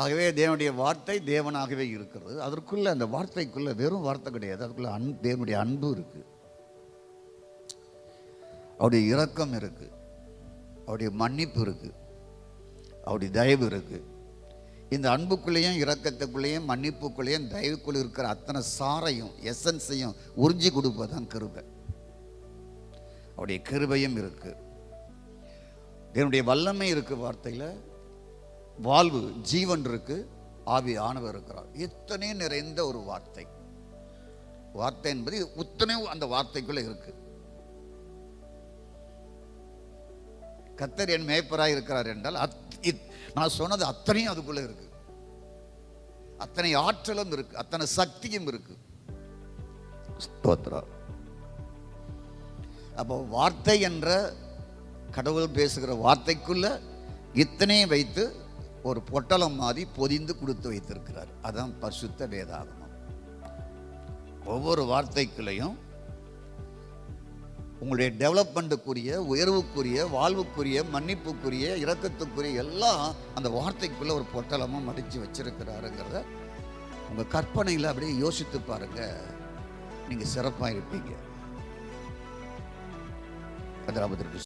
ஆகவே தேவனுடைய வார்த்தை தேவனாகவே இருக்கிறது. அதற்குள்ளே அந்த வார்த்தைக்குள்ளே வெறும் வார்த்தை கிடையாது. அதுக்குள்ளே அன் தேவனுடைய அன்பு இருக்குது அவருடைய இரக்கம் இருக்குது அவருடைய மன்னிப்பு இருக்குது அவருடைய தயவு இருக்குது இந்த அன்புக்குள்ளேயும் இரக்கத்துக்குள்ளேயும் மன்னிப்புக்குள்ளேயும் தயவுக்குள்ள இருக்கிற அத்தனை சாரையும் எசன்ஸையும் உறிஞ்சி கொடுப்பதுதான் கிருபை. அவருடைய கிருபையும் இருக்குது தேவனுடைய வல்லமை இருக்குது வார்த்தையில். வாழ்வு ஜீவன் இருக்கு ஆவி ஆணவர் இருக்கிறார். எத்தனை நிறைந்த ஒரு வார்த்தை. வார்த்தை என்பது உத்தனை அந்த வார்த்தைக்குள்ள இருக்கு. கத்தர் என் மேய்ப்பராக இருக்கிறார் என்றால் அத்- இத்- நான் சொன்னது அத்தனையும் அதுக்குள்ள இருக்கு. அத்தனை ஆற்றலும் இருக்கு அத்தனை சக்தியும் இருக்கு. ஸ்தோத்திரம். அப்போ வார்த்தை என்ற கடவுள் பேசுகிற வார்த்தைக்குள்ள இத்தனையும் வைத்து ஒரு பொட்டலம் மாதிரி பொதிந்து கொடுத்து வைத்திருக்கிறார். அதான் பரிசுத்த வேதாகமம். ஒவ்வொரு வார்த்தைக்குள்ளேயும் உங்களுடைய டெவலப்மெண்ட்டுக்குரிய உயர்வுக்குரிய வாழ்வுக்குரிய மன்னிப்புக்குரிய இரக்கத்துக்குரிய எல்லாம் அந்த வார்த்தைக்குள்ளே ஒரு பொட்டலமாக மடித்து வச்சிருக்கிறாருங்கிறத உங்கள் கற்பனையில் அப்படியே யோசித்து பாருங்க. நீங்கள் சிறப்பாக இருப்பீங்க. கதிராபத்திற்கு